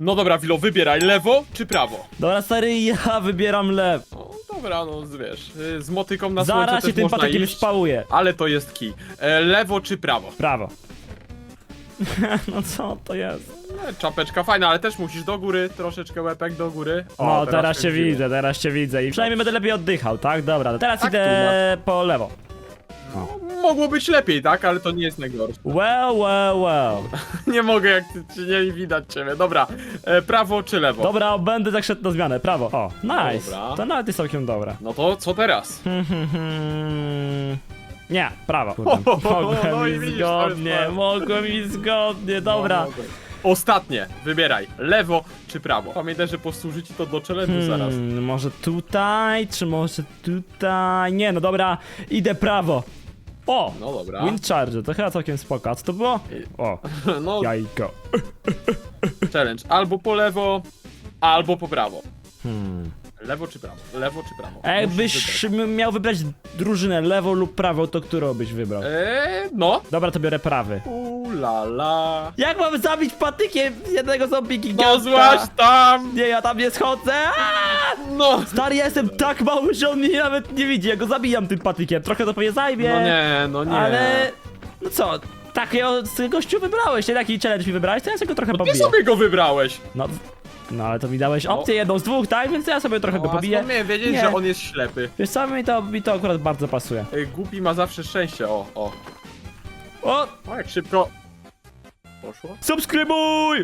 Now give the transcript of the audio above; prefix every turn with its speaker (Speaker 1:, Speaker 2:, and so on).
Speaker 1: No dobra, Wilo, wybieraj lewo czy prawo?
Speaker 2: Dobra, stary, ja wybieram lew.
Speaker 1: No dobra, no wiesz, y, z motyką na słońce
Speaker 2: Zaraz się
Speaker 1: też
Speaker 2: tym
Speaker 1: można
Speaker 2: patykiem
Speaker 1: iść,
Speaker 2: spałuję.
Speaker 1: ale to jest kij. E, lewo czy prawo?
Speaker 2: Prawo. no co to jest?
Speaker 1: E, czapeczka fajna, ale też musisz do góry, troszeczkę łepek do góry. O,
Speaker 2: No, teraz
Speaker 1: kręcimy.
Speaker 2: widzę, teraz cię widzę i przynajmniej będę lepiej oddychał, tak? Dobra, teraz
Speaker 1: Tak,
Speaker 2: idę po lewo.
Speaker 1: No, mogło być lepiej, tak? Ale to nie jest najgorsze.
Speaker 2: Well, well, well.
Speaker 1: Nie mogę, jak ty, nie widać ciebie. Dobra, e, prawo czy lewo?
Speaker 2: Dobra, będę tak szedł na zmianę, prawo. O, nice.
Speaker 1: Dobra.
Speaker 2: To nawet jest całkiem dobre.
Speaker 1: No to co teraz?
Speaker 2: Hmm, hmm, hmm. Nie, prawo.
Speaker 1: Ho,
Speaker 2: Kurde.
Speaker 1: ho, ho,
Speaker 2: Mogłem
Speaker 1: no i
Speaker 2: mi
Speaker 1: widzisz, to jest
Speaker 2: zgodnie,
Speaker 1: fajne.
Speaker 2: mogłem mi zgodnie, dobra.
Speaker 1: No, Ostatnie, wybieraj, lewo czy prawo. Pamiętaj, że posłuży ci to do challenge'u zaraz.
Speaker 2: Hmm, może tutaj, czy może tutaj? Nie, no dobra, idę prawo. O!
Speaker 1: No dobra.
Speaker 2: Wind Charger, to chyba całkiem spoko. A co to było? O,
Speaker 1: No,
Speaker 2: jajko.
Speaker 1: challenge. Albo po lewo, albo po prawo.
Speaker 2: Hmm.
Speaker 1: Lewo czy prawo? Lewo czy prawo?
Speaker 2: A jakbyś m- miał wybrać drużynę lewo lub prawo, to którą byś wybrał?
Speaker 1: Eee, no.
Speaker 2: Dobra, to biorę prawy.
Speaker 1: Ulala.
Speaker 2: Jak mam zabić patykiem jednego zombie
Speaker 1: No
Speaker 2: giganta?
Speaker 1: złaś tam!
Speaker 2: Nie, ja tam nie schodzę! Aaa!
Speaker 1: No!
Speaker 2: Stary, ja jestem tak mały, że on mnie nawet nie widzi. Ja go zabijam tym patykiem. Trochę to pewnie zajmie.
Speaker 1: No nie, no nie.
Speaker 2: Ale... No co? Takiego z gościu wybrałeś, nie? Taki challenge mi wybrałeś, to ja sobie go trochę
Speaker 1: Ty
Speaker 2: pobiję.
Speaker 1: sobie go wybrałeś.
Speaker 2: No, no ale to mi dałeś opcję jedną z dwóch, tak? Więc ja sobie trochę go
Speaker 1: No, a
Speaker 2: pobiję.
Speaker 1: skąd miałem wiedzieć,
Speaker 2: Nie.
Speaker 1: że on jest ślepy.
Speaker 2: Wiesz co, mi to, mi to akurat bardzo pasuje.
Speaker 1: Ej, Głupi ma zawsze szczęście, o, o.
Speaker 2: O!
Speaker 1: O, jak szybko. Poszło?
Speaker 2: Subskrybuj!